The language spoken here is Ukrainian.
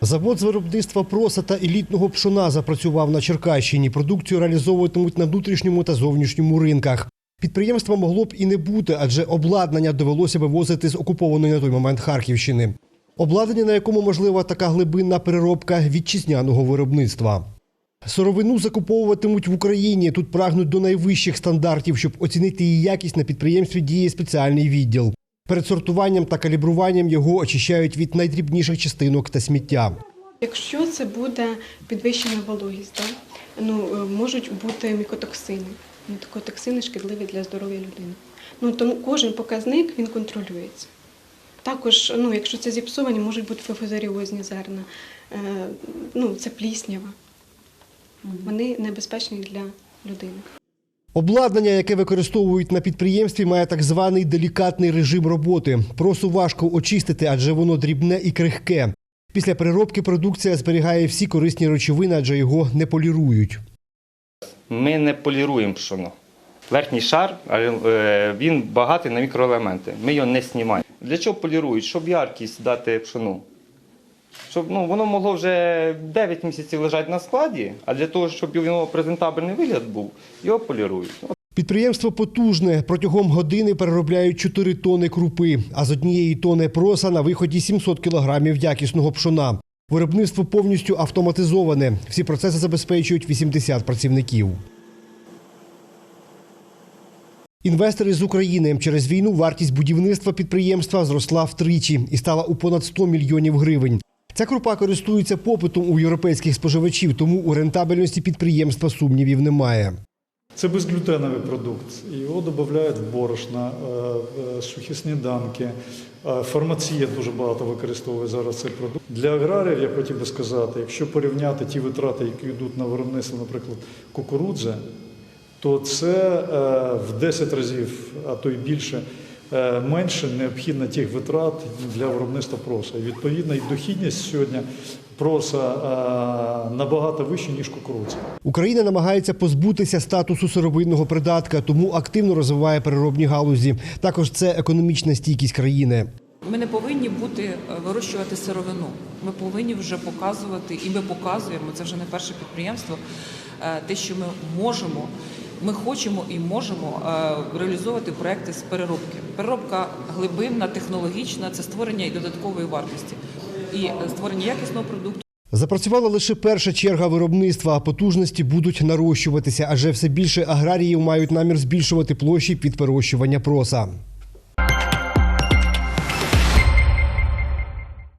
Завод з виробництва проса та елітного пшона запрацював на Черкащині. Продукцію реалізовуватимуть на внутрішньому та зовнішньому ринках. Підприємства могло б і не бути, адже обладнання довелося вивозити з окупованої на той момент Харківщини. Обладнання, на якому можлива така глибинна переробка вітчизняного виробництва. Сировину закуповуватимуть в Україні. Тут прагнуть до найвищих стандартів, щоб оцінити її якість на підприємстві діє спеціальний відділ. Перед сортуванням та калібруванням його очищають від найдрібніших частинок та сміття. Якщо це буде підвищена вологість, так, ну, е, можуть бути мікотоксини. Мікотоксини шкідливі для здоров'я людини. Ну, тому кожен показник він контролюється. Також, ну, якщо це зіпсовані, можуть бути фуфузаріозні зерна, е, ну, це пліснява. Вони небезпечні для людини. Обладнання, яке використовують на підприємстві, має так званий делікатний режим роботи. Просу важко очистити, адже воно дрібне і крихке. Після переробки продукція зберігає всі корисні речовини, адже його не полірують. Ми не поліруємо пшоно. Верхній шар е, він багатий на мікроелементи. Ми його не знімаємо. Для чого полірують? Щоб яркість дати пшону. Щоб ну, воно могло вже 9 місяців лежати на складі, а для того, щоб його презентабельний вигляд був, його полірують. Підприємство потужне. Протягом години переробляють 4 тони крупи, а з однієї тони проса на виході 700 кілограмів якісного пшона. Виробництво повністю автоматизоване. Всі процеси забезпечують 80 працівників. Інвестори з України через війну вартість будівництва підприємства зросла втричі і стала у понад 100 мільйонів гривень. Ця крупа користується попитом у європейських споживачів, тому у рентабельності підприємства сумнівів немає. Це безглютеновий продукт. Його додають в борошна, е, е, сухі сніданки. Е, Фармація дуже багато використовує зараз цей продукт. Для аграріїв я хотів би сказати, якщо порівняти ті витрати, які йдуть на виробництво, наприклад, кукурудзи, то це в 10 разів, а то й більше, менше необхідно тих витрат для виробництва проса. І відповідно і дохідність сьогодні проса е, набагато вища, ніж кукурудзи. Україна намагається позбутися статусу сировинного придатка, тому активно розвиває переробні галузі. Також це економічна стійкість країни. Ми не повинні бути е, вирощувати сировину. Ми повинні вже показувати, і ми показуємо. Це вже не перше підприємство. е, Те, що ми можемо, ми хочемо і можемо е, реалізовувати проекти з переробки. Переробка глибинна, технологічна це створення і додаткової вартості і створення якісного продукту. Запрацювала лише перша черга виробництва, а потужності будуть нарощуватися, адже все більше аграріїв мають намір збільшувати площі під вирощування проса.